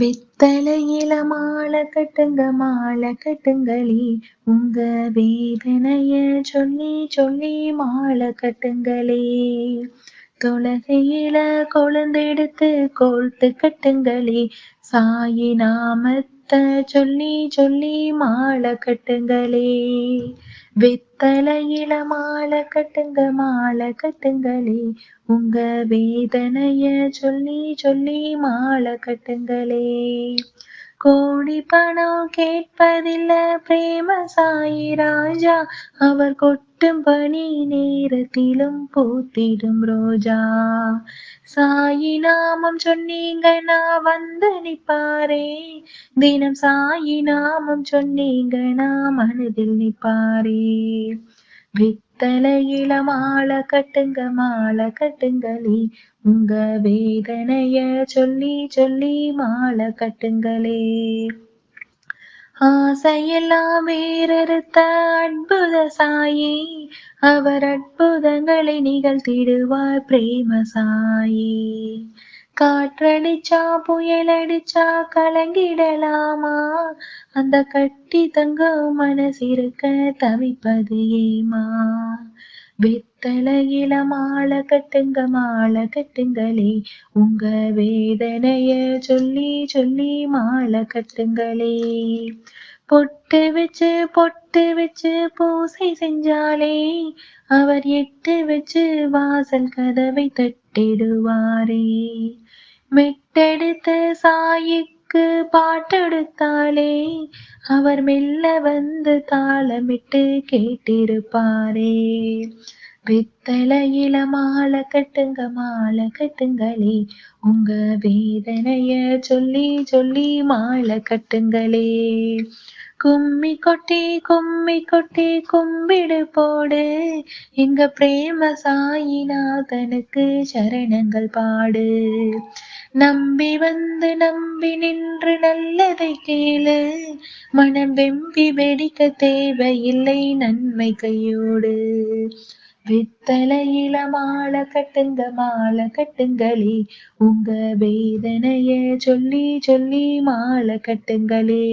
வெத்தலையில மாலை கட்டுங்க மாலை கட்டுங்களே. உங்க வேதனைய சொல்லி சொல்லி மாலை கட்டுங்களே. தொலகையில கொழுந்தெடுத்து கோர்த்து கட்டுங்களே. சாயி நாமத்தை சொல்லி சொல்லி மாலை கட்டுங்களே. வெத்தலையில மாலை கட்டுங்க மாலை கட்டுங்களே. உங்க வேதனைய சொல்லி சொல்லி மாலை கட்டுங்களே. கோடி பணம் கேட்பதில்ல பிரேம சாயி ராஜா. அவர் கொட்டும் பணி நேரத்திலும் பூத்திடும் ரோஜா. சாயி நாமம் சொன்னீங்கன்னா வந்து நிப்பாரே. தினம் சாயி நாமம் சொன்னீங்கன்னா மனதில் நிப்பாரே. வெத்தலையில மாலை கட்டுங்க மாலை கட்டுங்களே உங்க வேதனைய சொல்லி சொல்லி மாலை கட்டுங்களே ஆசையெல்லாம் வேறறுத்த அற்புத சாயி. அவர் அற்புதங்களை நிகழ்த்திடுவார் பிரேம சாயி. காற்றடிச்சா புயல் அடிச்சா கலங்கிடலாமா? அந்த கட்டி தங்க மனசிருக்க தவிப்பது ஏமா? வெத்தலையில மாலை கட்டுங்க மாலை கட்டுங்களே. உங்க வேதனைய சொல்லி சொல்லி மாலை கட்டுங்களே. பொட்டு வச்சு பொட்டு வச்சு பூசை செஞ்சாலே அவர் எட்டு வச்சு வாசல் கதவை தட்டிடுவாரே. மெட்டெடுத்த சாயிக்கு பாட்டெடுத்தாலே அவர் மெல்ல வந்து தாளமிட்டு கேட்டிருப்பாரே. வெத்தலையில மாலை கட்டுங்க மாலை கட்டுங்களே. உங்க வேதனைய சொல்லி சொல்லி மாலை கட்டுங்களே. கும்மி கொட்டி கும்மி கொட்டி கும்பிடு போடு. எங்க பிரேம சாயிநாதனுக்கு சரணங்கள் பாடு. நம்பி வந்து நம்பி நின்று நல்லதை கேளு. மனம் வெம்பி வெடிக்க தேவையில்லை நன்மை கையோடு. வித்தலையில மாலை கட்டுங்க மாலை கட்டுங்களே. உங்க வேதனைய சொல்லி சொல்லி மாலை கட்டுங்களே.